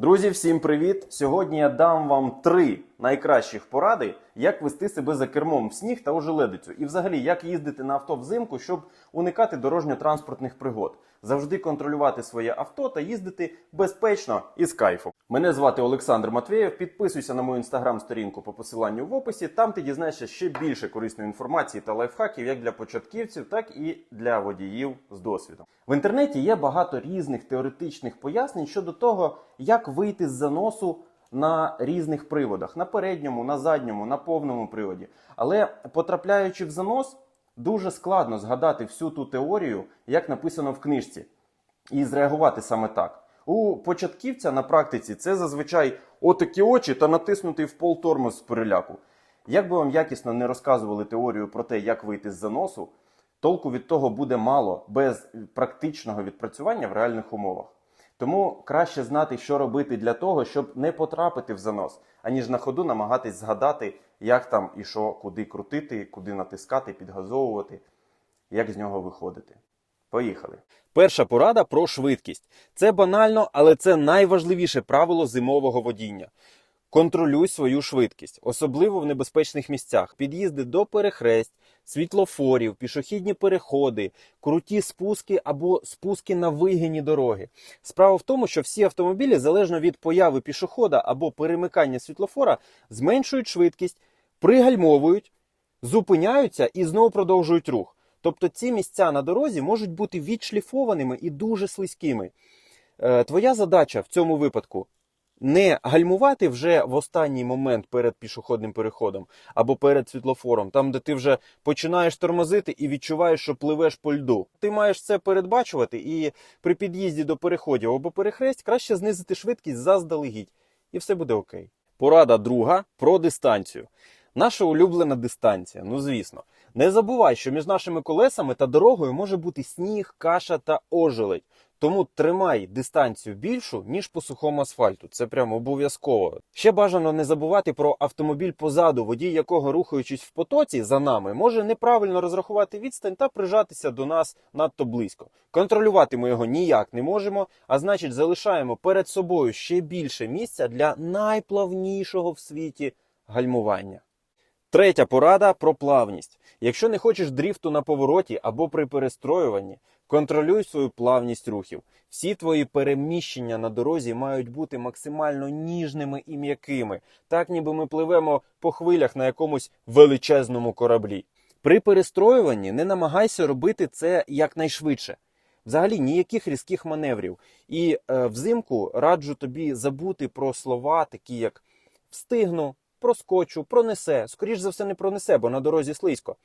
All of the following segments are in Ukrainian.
Друзі, всім привіт! Сьогодні я дам вам три найкращих поради, як вести себе за кермом в сніг та ожеледицю, і взагалі як їздити на авто взимку, щоб уникати дорожньо-транспортних пригод, завжди контролювати своє авто та їздити безпечно і з кайфом. Мене звати Олександр Матвєєв. Підписуйся на мою інстаграм-сторінку по посиланню в описі. Там ти дізнаєшся ще більше корисної інформації та лайфхаків як для початківців, так і для водіїв з досвідом. В інтернеті є багато різних теоретичних пояснень щодо того, як вийти з заносу на різних приводах: на передньому, на задньому, на повному приводі. Але потрапляючи в занос, дуже складно згадати всю ту теорію, як написано в книжці, і зреагувати саме так. У початківця на практиці це зазвичай отакі очі та натиснутий в пол тормоз з переляку. Як би вам якісно не розказували теорію про те, як вийти з заносу, толку від того буде мало без практичного відпрацювання в реальних умовах. Тому краще знати, що робити для того, щоб не потрапити в занос, аніж на ходу намагатись згадати, як там і що, куди крутити, куди натискати, підгазовувати, як з нього виходити. Поїхали. Перша порада про швидкість. Це банально, але це найважливіше правило зимового водіння. Контролюй свою швидкість, особливо в небезпечних місцях. Під'їзди до перехресть, світлофорів, пішохідні переходи, круті спуски або спуски на вигині дороги. Справа в тому, що всі автомобілі, залежно від появи пішохода або перемикання світлофора, зменшують швидкість, пригальмовують, зупиняються і знову продовжують рух. Тобто ці місця на дорозі можуть бути відшліфованими і дуже слизькими. Е, Твоя задача в цьому випадку не гальмувати вже в останній момент перед пішохідним переходом або перед світлофором, там, де ти вже починаєш тормозити і відчуваєш, що пливеш по льду. Ти маєш це передбачувати, і при під'їзді до переходів або перехресть краще знизити швидкість заздалегідь, і все буде окей. Порада друга про дистанцію. Наша улюблена дистанція, ну звісно. Не забувай, що між нашими колесами та дорогою може бути сніг, каша та ожеледь. Тому тримай дистанцію більшу, ніж по сухому асфальту. Це прямо обов'язково. Ще бажано не забувати про автомобіль позаду, водій якого, рухаючись в потоці за нами, може неправильно розрахувати відстань та прижатися до нас надто близько. Контролювати ми його ніяк не можемо, а значить, залишаємо перед собою ще більше місця для найплавнішого в світі гальмування. Третя порада про плавність. Якщо не хочеш дріфту на повороті або при перестроюванні, контролюй свою плавність рухів. Всі твої переміщення на дорозі мають бути максимально ніжними і м'якими, так ніби ми пливемо по хвилях на якомусь величезному кораблі. При перестроюванні не намагайся робити це якнайшвидше. Взагалі ніяких різких маневрів. І е, взимку раджу тобі забути про слова, такі як встигну, проскочу, пронесе. Скоріш за все, не пронесе, бо на дорозі слизько.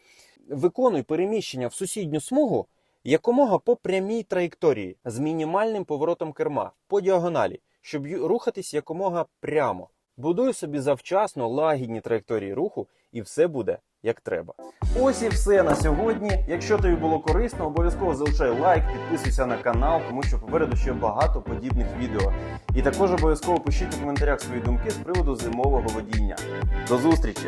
Виконуй переміщення в сусідню смугу якомога по прямій траєкторії з мінімальним поворотом керма по діагоналі, щоб рухатись якомога прямо. Будуй собі завчасно лагідні траєкторії руху, і все буде як треба. Ось і все на сьогодні. Якщо тобі було корисно, обов'язково залишай лайк, підписуйся на канал, тому що попереду ще багато подібних відео. І також обов'язково пишіть у коментарях свої думки з приводу зимового водіння. До зустрічі!